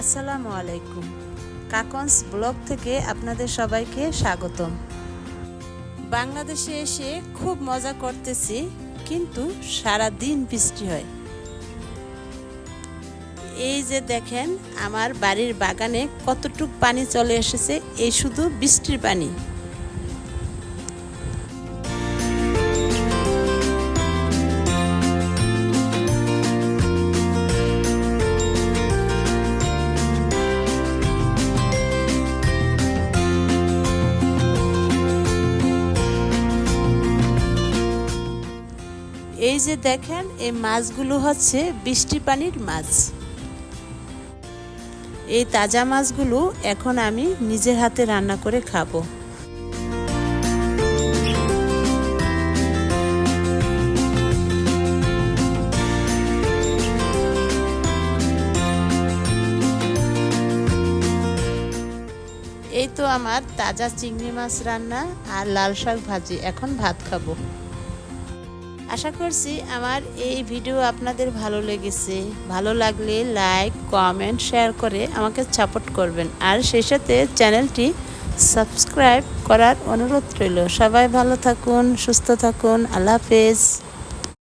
আসসালামু আলাইকুম। কাকন্স ব্লগ থেকে আপনাদের সবাইকে স্বাগতম। বাংলাদেশে এসে খুব মজা করতেছি, কিন্তু সারা দিন বৃষ্টি হয়। এই যে দেখেন, আমার বাড়ির বাগানে কতটুক পানি চলে এসেছে, এই শুধু বৃষ্টির পানি। এই যে দেখেন, এই মাছগুলো হচ্ছে বৃষ্টি পানির মাছ। এই তাজা মাছগুলো এখন আমি নিজের হাতে রান্না করে খাব। এই তো আমার তাজা চিংড়ি মাছ রান্না আর লাল শাক ভাজি। এখন ভাত খাব। আশা করছি আমার এই ভিডিও আপনাদের ভালো লেগেছে। ভালো লাগলে লাইক কমেন্ট শেয়ার করে আমাকে সাপোর্ট করবেন। আর সেই সাথে চ্যানেলটি সাবস্ক্রাইব করার অনুরোধ রইল। সবাই ভালো থাকুন, সুস্থ থাকুন। আল্লাহ হাফেজ।